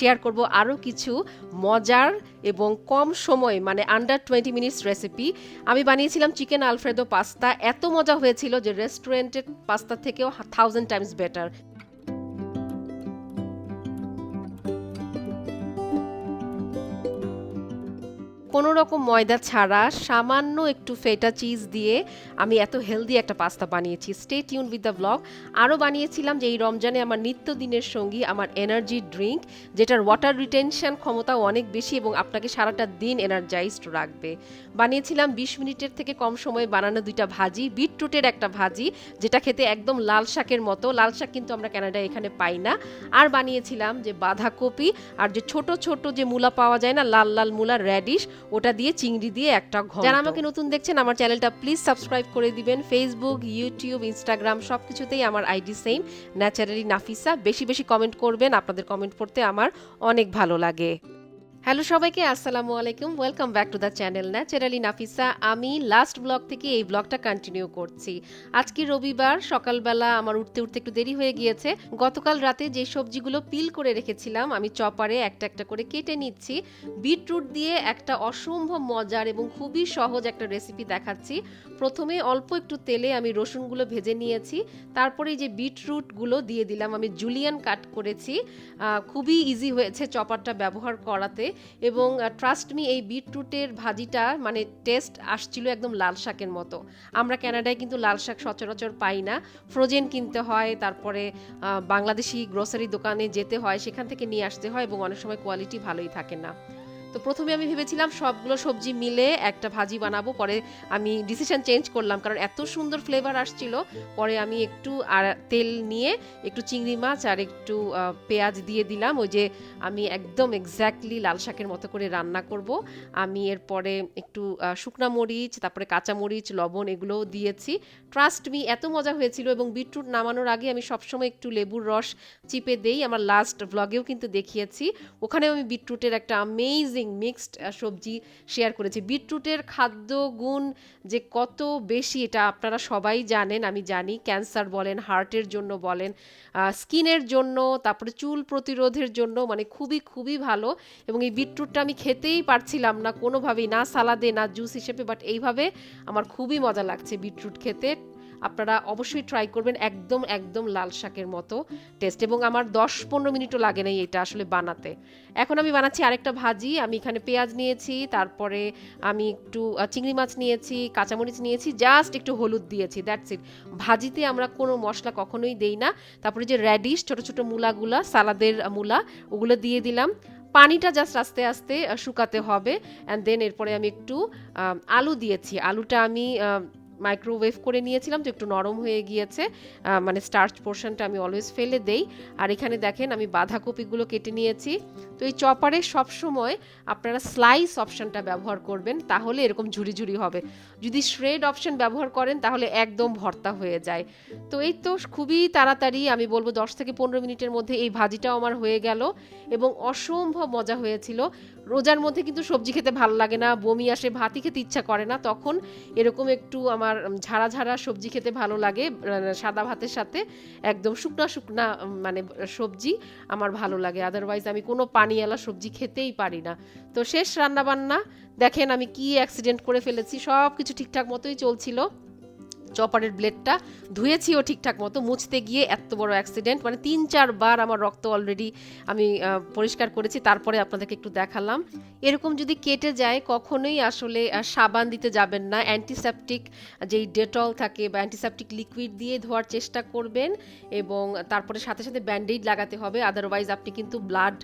Share করব আরও কিছু মজার এবং কম সময় মানে আন্ডার টোয়েন্টি মিনিটস রেসিপি আমি বানিয়েছিলাম চিকেন আলফ্রেদো পাস্তা এত মজা হয়েছিল যে রেস্টুরেন্টের পাস্তা থেকেও থাউজেন্ড টাইমস বেটার কোনো রকম ময়দা ছাড়া সামান্য একটু ফেটা চিজ দিয়ে আমি এত হেলদি একটা পাস্তা বানিয়েছি। Stay tuned with the blog আরও বানিয়েছিলাম যে এই রমজানে আমার নিত্যদিনের সঙ্গী, আমার এনার্জি ড্রিঙ্ক যেটার ওয়াটার রিটেনশন ক্ষমতাও অনেক বেশি এবং আপনাকে সারাটা দিন এনার্জাইজড রাখবে। বানিয়েছিলাম বিশ মিনিটের থেকে কম সময়ে বানানো দুইটা ভাজি, বিটরুটের একটা ভাজি, যেটা খেতে একদম লাল শাকের মতো। লাল শাক কিন্তু আমরা কানাডায় এখানে পাই না। আর বানিয়েছিলাম যে বাঁধাকপি, আর যে ছোট ছোট যে মূলা পাওয়া যায় না, লাল লাল মূলা র্যাডিশ ওটা দিয়ে চিংড়ি দিয়ে একটা ঘর যারা আমাকে নতুন দেখছেন, আমার চ্যানেলটা প্লিজ সাবস্ক্রাইব করে দিবেন। ফেসবুক ইউটিউব ইনস্টাগ্রাম সব কিছুতেই আমার আইডি সেম ন্যাচারালি নাফিসা, বেশি বেশি কমেন্ট করবেন। আপনাদের কমেন্ট পড়তে আমার অনেক ভালো লাগে। হ্যালো সবাইকে, আসসালামু আলাইকুম। Welcome back to the channel naturally Nafisa আমি লাস্ট ব্লগ থেকে এই ব্লগটা কন্টিনিউ করছি। আজকে রবিবার, সকালবেলা আমার উঠতে উঠতে একটু দেরি হয়ে গিয়েছে। গতকাল রাতে যে সবজিগুলো পিল করে রেখেছিলাম, আমি চপারে একটা একটা করে কেটে নিচ্ছি। বিটরুট দিয়ে একটা অসম্ভব মজার এবং খুবই সহজ একটা রেসিপি দেখাচ্ছি। প্রথমে অল্প একটু তেলে আমি রসুনগুলো ভেজে নিয়েছি। তারপরে যে বিটরুটগুলো দিয়ে দিলাম, আমি জুলিয়ান কাট করেছি। খুবই ইজি হয়েছে চপারটা ব্যবহার করাতে। এবং ট্রাস্ট মি এই বিটরুটের ভাজিটা মানে টেস্ট আসছিল একদম লাল শাকের মতো। আমরা ক্যানাডায় কিন্তু লাল শাক সচরাচর পাই না। ফ্রোজেন কিনতে হয়, তারপরে বাংলাদেশি গ্রোসারি দোকানে যেতে হয়, সেখান থেকে নিয়ে আসতে হয় এবং অনেক সময় কোয়ালিটি ভালোই থাকে না। তো প্রথমে আমি ভেবেছিলাম সবগুলো সবজি মিলে একটা ভাজি বানাবো, পরে আমি ডিসিশন চেঞ্জ করলাম, কারণ এত সুন্দর ফ্লেভার আসছিল। পরে আমি একটু আর তেল নিয়ে একটু চিংড়ি মাছ আর একটু পেঁয়াজ দিয়ে দিলাম। ওই যে আমি একদম এক্স্যাক্টলি লাল শাকের মতো করে রান্না করব। আমি এরপরে একটু শুকনা মরিচ, তারপরে কাঁচা মরিচ, লবণ এগুলোও দিয়েছি। ট্রাস্ট মি এত মজা হয়েছিল এবং বিটরুট নামানোর আগে আমি সবসময় একটু লেবুর রস চিপে দেই। আমার লাস্ট ব্লগেও কিন্তু দেখিয়েছি। ওখানেও আমি বিটরুটের একটা অ্যামেজিং মিক্সড সবজি শেয়ার করেছি। বিটরুটের খাদ্য গুণ যে কত বেশি, এটা আপনারা সবাই জানেন, আমি জানি। ক্যান্সার বলেন হার্টের জন্য বলেন স্কিনের জন্য, তারপরে চুল প্রতিরোধের জন্য মানে খুবই খুবই ভালো। এবং এই বিটরুটটা আমি খেতেই পারছিলাম না, কোনোভাবেই, না সালাদে, না জুস হিসেবে বাট এইভাবে আমার খুবই মজা লাগছে বিটরুট খেতে। আপনারা অবশ্যই ট্রাই করবেন একদম একদম লাল শাকের মতো টেস্ট এবং আমার দশ পনেরো মিনিটও লাগে নাই এটা আসলে বানাতে। এখন আমি বানাচ্ছি আরেকটা ভাজি, আমি এখানে পেঁয়াজ নিয়েছি, তারপরে আমি একটু চিংড়ি মাছ নিয়েছি, কাঁচামরিচ নিয়েছি জাস্ট একটু হলুদ দিয়েছি দ্যাটস ইট ভাজিতে আমরা কোনো মশলা কখনোই দেই না। তারপরে যে র্যাডিশ ছোট ছোট মূলাগুলা, সালাদের মূলা, ওগুলো দিয়ে দিলাম। পানিটা জাস্ট আস্তে আস্তে শুকাতে হবে। অ্যান্ড দেন এরপরে আমি একটু আলু দিয়েছি। আলুটা আমি মাইক্রোওয়েভ করে নিয়েছিলাম, তো একটু নরম হয়ে গিয়েছে। মানে স্টার্চ পোর্শনটা আমি অলওয়েজ ফেলে দেই। আর এখানে দেখেন, আমি বাঁধাকপিগুলো কেটে নিয়েছি। তো এই চপারে সবসময় আপনারা স্লাইস অপশনটা ব্যবহার করবেন, তাহলে এরকম ঝুড়ি ঝুড়ি হবে। যদি শ্রেড অপশন ব্যবহার করেন, তাহলে একদম ভর্তা হয়ে যায়। তো এই তো খুবই তাড়াতাড়ি, আমি বলব দশ থেকে পনেরো মিনিটের মধ্যে এই ভাজিটাও আমার হয়ে গেল। এবং অসম্ভব মজা হয়েছিল। রোজার মধ্যে কিন্তু সবজি খেতে ভালো লাগে না, বমি আসে, ভাতই খেতে ইচ্ছা করে না। তখন এরকম একটু আমার উম, ঝাড়া ঝাড়া সবজি খেতে ভালো লাগে সাদা ভাতের সাথে একদম শুকনা শুকনা মানে সবজি আমার ভালো লাগে। আদারওয়াইজ আমি কোনো পানিওয়ালা সবজি খেতেই পারি না। তো শেষ রান্নাবান্না দেখেন আমি কি অ্যাক্সিডেন্ট করে ফেলেছি সব কিছু ঠিকঠাক মতোই চলছিল। চপারের ব্লেডটা ধুয়েছিও ঠিকঠাক মতো মুছতে গিয়ে এত বড় অ্যাক্সিডেন্ট মানে তিন চারবার আমার রক্ত অলরেডি আমি পরিষ্কার করেছি, তারপরে আপনাদেরকে একটু দেখালাম। এরকম যদি কেটে যায়, কখনোই আসলে সাবান দিতে যাবেন না। অ্যান্টিসেপটিক যেই ডেটল থাকে বা অ্যান্টিসেপটিক লিকুইড দিয়ে ধোয়ার চেষ্টা করবেন এবং তারপরে সাথে সাথে ব্যান্ডেজ লাগাতে হবে। আদারওয়াইজ আপনি কিন্তু ব্লাড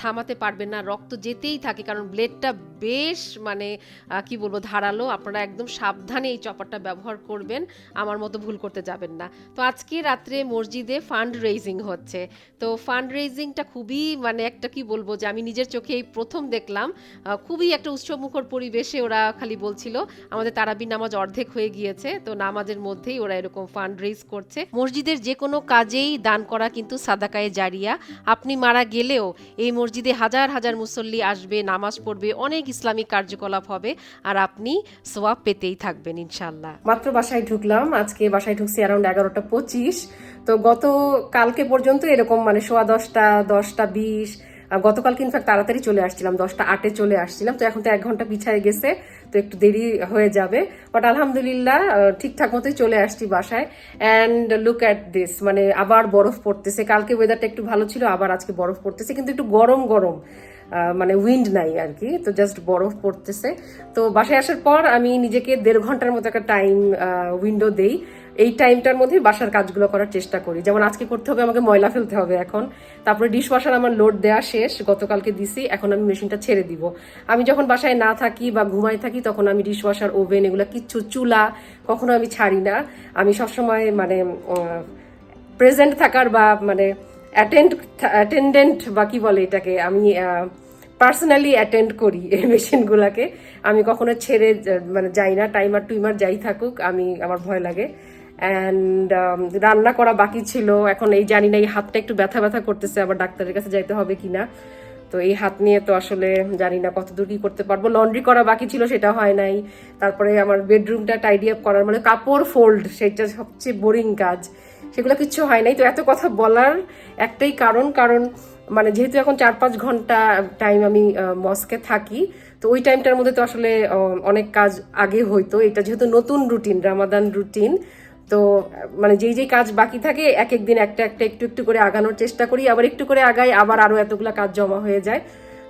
থামাতে পারবেন না। রক্ত যেতেই থাকে, কারণ ব্লেডটা বেশ মানে কি বলব, ধারালো। আপনারা একদম সাবধানে এই চপারটা ব্যবহার করবেন। আমার মতো ভুল করতে যাবেন না। তো আজকে রাত্রে মসজিদে ফান্ড রেইজিং হচ্ছে। তো ফান্ড রেইজিংটা খুবই মানে একটা কি বলব যে আমি নিজের চোখে প্রথম দেখলাম খুবই একটা উৎসবমুখর পরিবেশে ওরা খালি বলছিল, আমাদের তারাবি নামাজ অর্ধেক হয়ে গিয়েছে, তো নামাজের মধ্যেই ওরা এরকম ফান্ড রেইজ করছে। মসজিদের যে কোনো কাজেই দান করা কিন্তু সাদাকায়ে জারিয়া। আপনি মারা গেলেও এই মসজিদে হাজার হাজার মুসল্লি আসবে, নামাজ পড়বে, অনেক ইসলামিক কার্যকলাপ হবে, আর আপনি সোয়াব পেতেই থাকবেন ইনশাল্লাহ মাত্র বাসায় ঢুকলাম। আজকে বাসায় ঢুকছি অ্যারাউন্ড এগারোটা পঁচিশ। তো গত কালকে পর্যন্ত এরকম মানে সোয়া দশটা দশটা বিশ গতকালকে ইনফ্যাক্ট তাড়াতাড়ি চলে আসছিলাম, দশটা আটে চলে আসছিলাম। তো এখন তো এক ঘণ্টা পিছায় গেছে, তো একটু দেরি হয়ে যাবে। বাট আলহামদুলিল্লাহ ঠিকঠাক মতোই চলে আসছি বাসায়। অ্যান্ড লুক অ্যাট দিস মানে আবার বরফ পড়তেছে। কালকে ওয়েদারটা একটু ভালো ছিল, আবার আজকে বরফ পড়তেছে। কিন্তু একটু গরম গরম। মানে উইন্ড নাই আর কি তো জাস্ট বরফ পড়তেছে। তো বাসায় আসার পর আমি নিজেকে দেড় ঘণ্টার মতো একটা টাইম উইন্ডো দেই। এই টাইমটার মধ্যে বাসার কাজগুলো করার চেষ্টা করি। যেমন আজকে করতে হবে, আমাকে ময়লা ফেলতে হবে এখন। তারপরে ডিশ ওয়াশার আমার লোড দেওয়া শেষ, গতকালকে দিছি, এখন আমি মেশিনটা ছেড়ে দিব। আমি যখন বাসায় না থাকি বা ঘুমাই থাকি, তখন আমি ডিশ ওয়াশার ওভেন এগুলো কিচ্ছু, চুলা কখনো আমি ছাড়ি না। আমি সবসময় মানে প্রেজেন্ট থাকার বা মানে অ্যাটেন্ড অ্যাটেন্ডেন্ট বা কি বলে এটাকে, আমি পার্সোনালি অ্যাটেন্ড করি এই মেশিনগুলোকে আমি কখনো ছেড়ে মানে যাই না টাইমার টুইমার যাই থাকুক, আমি, আমার ভয় লাগে। অ্যান্ড রান্না করা বাকি ছিল, এখন এই জানি না এই হাতটা একটু ব্যথা ব্যথা করতেছে, আবার ডাক্তারের কাছে যাইতে হবে কি না তো এই হাত নিয়ে তো আসলে জানি না কতদূর কি করতে পারব। লন্ড্রি করা বাকি ছিল, সেটা হয় নাই। তারপরে আমার বেডরুমটা টাইডি আপ করার মানে কাপড় ফোল্ড সেটা সবচেয়ে বোরিং কাজ। সেগুলো কিচ্ছু হয় নাই। তো এত কথা বলার একটাই কারণ কারণ মানে যেহেতু এখন চার পাঁচ ঘণ্টা টাইম আমি মস্কে থাকি, তো ওই টাইমটার মধ্যে তো আসলে অনেক কাজ আগে হইতো। এটা যেহেতু নতুন রুটিন রামাদান রুটিন তো মানে যেই যেই কাজ বাকি থাকে, এক এক দিন একটা একটা, একটু একটু করে আগানোর চেষ্টা করি, আবার একটু করে আগাই, আবার আরও এতগুলো কাজ জমা হয়ে যায়।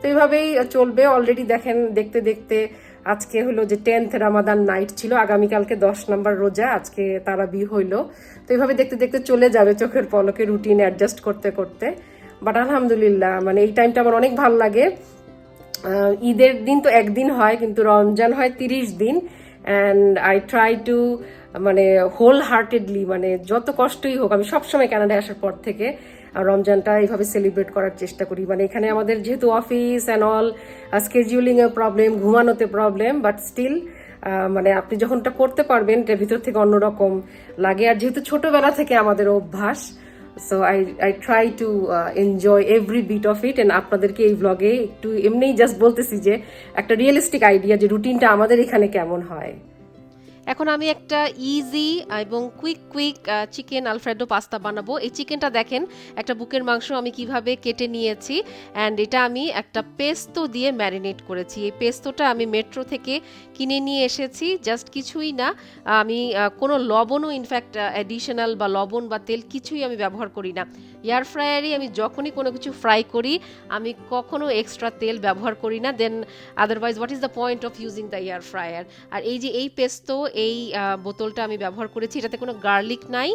তো এইভাবেই চলবে। অলরেডি দেখেন, দেখতে দেখতে আজকে হলো যে টেন্থ রামাদান নাইট ছিল, আগামীকালকে দশ নম্বর রোজা, আজকে তারা বি হইল। তো এইভাবে দেখতে দেখতে চলে যাবে চোখের পলকে রুটিন অ্যাডজাস্ট করতে করতে। বাট আলহামদুলিল্লাহ মানে এই টাইমটা আমার অনেক ভালো লাগে। ঈদের দিন তো একদিন হয়, কিন্তু রমজান হয় তিরিশ দিন। অ্যান্ড আই ট্রাই টু মানে হোল হার্টেডলি মানে যত কষ্টই হোক, আমি সবসময় কানাডায় আসার পর থেকে রমজানটা এইভাবে সেলিব্রেট করার চেষ্টা করি। মানে এখানে আমাদের যেহেতু অফিস অ্যান্ড অল স্কেডিউলিং এর প্রবলেম ঘুমানোতে প্রবলেম বাট স্টিল মানে আপনি যখন এটা করতে পারবেন, এটার ভিতর থেকে অন্যরকম লাগে। আর যেহেতু ছোটবেলা থেকে আমাদের অভ্যাস so I I try to enjoy every bit of it and আপনাদেরকে এই ব্লগে একটু এমনিই জাস্ট বলতেছি যে, একটা রিয়েলিস্টিক আইডিয়া যে রুটিনটা আমাদের এখানে কেমন হয়। এখন আমি একটা ইজি এবং quick quick chicken alfredo pasta বানাবো। এই চিকেনটা দেখেন, একটা বুকের মাংস আমি কীভাবে কেটে নিয়েছি অ্যান্ড এটা আমি একটা পেস্তো দিয়ে ম্যারিনেট করেছি। এই পেস্তোটা আমি মেট্রো থেকে কিনে নিয়ে এসেছি জাস্ট কিছুই না। আমি কোনো লবণও ইনফ্যাক্ট অ্যাডিশনাল বা লবণ বা তেল কিছুই আমি ব্যবহার করি না। এয়ার ফ্রায়ারই আমি যখনই কোনো কিছু ফ্রাই করি, আমি কখনো এক্সট্রা তেল ব্যবহার করি না then otherwise what is the point of using the air fryer আর এই যে এই পেস্তো এই বোতলটা আমি ব্যবহার করেছি, এটাতে কোনো গার্লিক নাই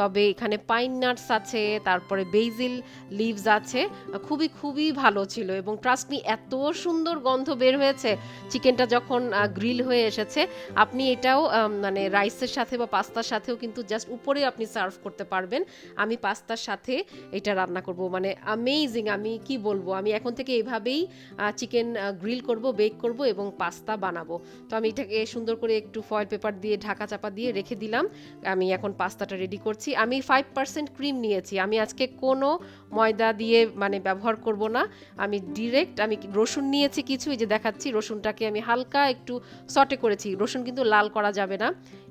তবে এখানে পাইন নাটস আছে, তারপরে বেইজিল লিভস আছে খুবই খুবই ভালো ছিল এবং ট্রাস্ট মি এত সুন্দর গন্ধ বের হয়েছে। চিকেনটা যখন গ্রিল হয়ে এসেছে, আপনি এটাও মানে রাইসের সাথে বা পাস্তার সাথেও কিন্তু জাস্ট উপরে আপনি সার্ভ করতে পারবেন। আমি পাস্তার সাথে এটা রান্না করব। মানে আমেজিং আমি কি বলব? আমি এখন থেকে এভাবেই চিকেন গ্রিল করব বেক করব এবং পাস্তা বানাবো। তো আমি এটাকে সুন্দর করে একটু ফয়েল পেপার দিয়ে ঢাকা চাপা দিয়ে রেখে দিলাম। আমি এখন পাস্তাটা রেডি করছি। আমি ফাইভ পার্সেন্ট ক্রিম নিয়েছি। আমি আজকে কোনো ময়দা দিয়ে মানে ব্যবহার করব না। আমি ডিরেক্ট আমি রসুন নিয়েছি কিছু, এই যে দেখাচ্ছি, রসুনটাকে আমি হালকা একটু সটে করেছি। রসুন কিন্তু লাল করা যাবে না।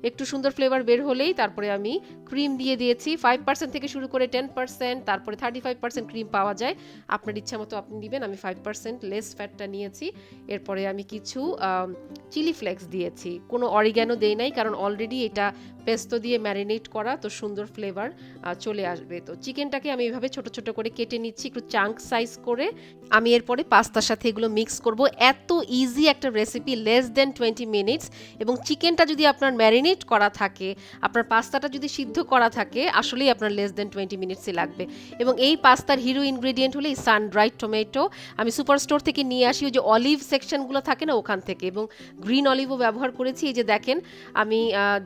একটু সুন্দর ফ্লেভার বের হলেই তারপরে আমি ক্রিম দিয়ে দিয়েছি। ফাইভ পার্সেন্ট থেকে শুরু করে টেন পার্সেন্ট তারপরে থার্টি ফাইভ পার্সেন্ট ক্রিম পাওয়া যায়। আপনার ইচ্ছা মতো আপনি দিবেন আমি ফাইভ পার্সেন্ট লেস ফ্যাটটা নিয়েছি। এরপরে আমি কিছু চিলি ফ্লেক্স দিয়েছি। কোনো অরিগ্যানো দেই নাই, কারণ অলরেডি এটা পেস্তো দিয়ে ম্যারিনেট করা তো সুন্দর ফ্লেভার চলে আসবে। তো চিকেনটাকে আমি এভাবে ছোট ছোট করে কেটে নিচ্ছি, একটু চাঙ্ক সাইজ করে। আমি এরপরে পাস্তার সাথে এগুলো মিক্স করব। এত ইজি একটা recipe less than twenty minutes এবং চিকেনটা যদি আপনার ম্যারিনেট করা থাকে, আপনার পাস্তাটা যদি সিদ্ধ করা থাকে, আসলেই আপনার লেস দেন টোয়েন্টি মিনিটসই লাগবে। এবং এই পাস্তার hero ingredient sun dried tomato আমি সুপার স্টোর থেকে নিয়ে আসি, ওই যে অলিভ সেকশনগুলো থাকে না ওখান থেকে। এবং গ্রিন অলিভও ব্যবহার করেছি। এই যে দেখেন, আমি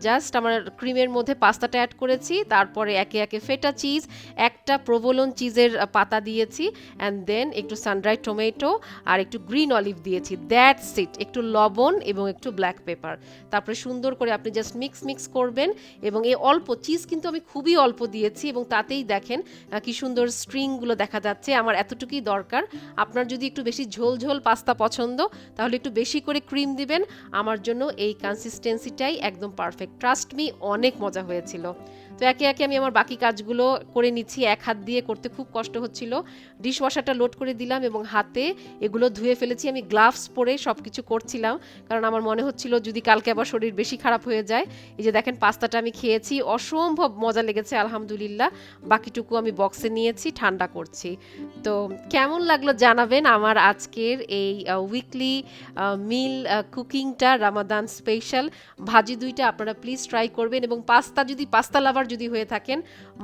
জাস্ট আমার ক্রিমের মধ্যে পাস্তাটা অ্যাড করেছি, তারপরে একে একে ফেটা চিজ একটা প্রভোলন চিজের পাতা দিয়েছি অ্যান্ড দেন একটু সানড্রাইড টমেটো আর একটু গ্রিন অলিভ দিয়েছি। দ্যাটস ইট একটু লবণ এবং একটু ব্ল্যাক পেপার তারপরে সুন্দর করে আপনি জাস্ট মিক্স মিক্স করবেন এবং এই অল্প চিজ কিন্তু আমি খুবই অল্প দিয়েছি এবং তাতেই দেখেন কি সুন্দর স্ট্রিংগুলো দেখা যাচ্ছে। আমার এতটুকুই দরকার। আপনার যদি একটু বেশি ঝোল ঝোল পাস্তা পছন্দ, তাহলে একটু বেশি করে ক্রিম দিবেন। আমার জন্য এই কনসিস্টেন্সিটাই একদম পারফেক্ট ট্রাস্ট মি অনেক মজা হয়েছিল। তো একে একে আমি আমার বাকি কাজগুলো করে নিচ্ছি। এক হাত দিয়ে করতে খুব কষ্ট হচ্ছিল। ডিশ ওয়াশারটা লোড করে দিলাম এবং হাতে এগুলো ধুয়ে ফেলেছি। আমি গ্লাভস পরে সব কিছু করছিলাম কারণ আমার মনে হচ্ছিল যদি কালকে আবার শরীর বেশি খারাপ হয়ে যায়, এই যে দেখেন পাস্তাটা আমি খেয়েছি। অসম্ভব মজা লেগেছে, আলহামদুলিল্লাহ। বাকিটুকু আমি বক্সে নিয়েছি, ঠান্ডা করছি। তো কেমন লাগল জানাবেন আমার আজকের এই উইকলি মিল কুকিংটা রামাদান স্পেশাল ভাজি দুইটা আপনারা প্লিজ ট্রাই করবেন এবং পাস্তা, যদি পাস্তা লাভার যদি হয়ে থাকেন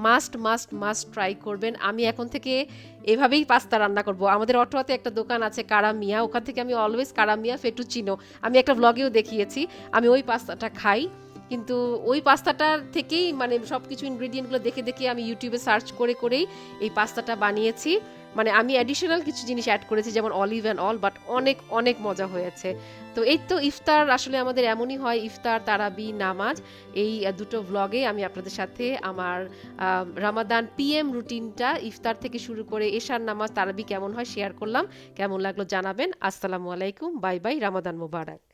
মাস্ট মাস্ট মাস্ট ট্রাই করবেন। আমি এখন থেকে এভাবেই পাস্তা রান্না করব। আমাদের অটোয়াতে একটা দোকান আছে কারামিয়া ওখান থেকে আমি অলওয়েজ কারামিয়া ফেটুচিনো। আমি একটা ব্লগেও দেখিয়েছি। আমি ওই পাস্তাটা খাই। কিন্তু ওই পাস্তাটার থেকেই মানে সব কিছু ইনগ্রেডিয়েন্টগুলো দেখে দেখে আমি ইউটিউবে সার্চ করে করেই এই পাস্তাটা বানিয়েছি। মানে আমি অ্যাডিশনাল কিছু জিনিস অ্যাড করেছি, যেমন অলিভ অ্যান্ড অল বাট অনেক অনেক মজা হয়েছে। তো এই তো ইফতার আসলে আমাদের এমনই হয়, ইফতার, তারাবি, নামাজ। এই দুটো ভ্লগে আমি আপনাদের সাথে আমার রামাদান পিএম রুটিনটা ইফতার থেকে শুরু করে এশার নামাজ, তারাবি কেমন হয় শেয়ার করলাম। কেমন লাগল জানাবেন। আসসালামু আলাইকুম, বাই বাই রামাদান মুবারক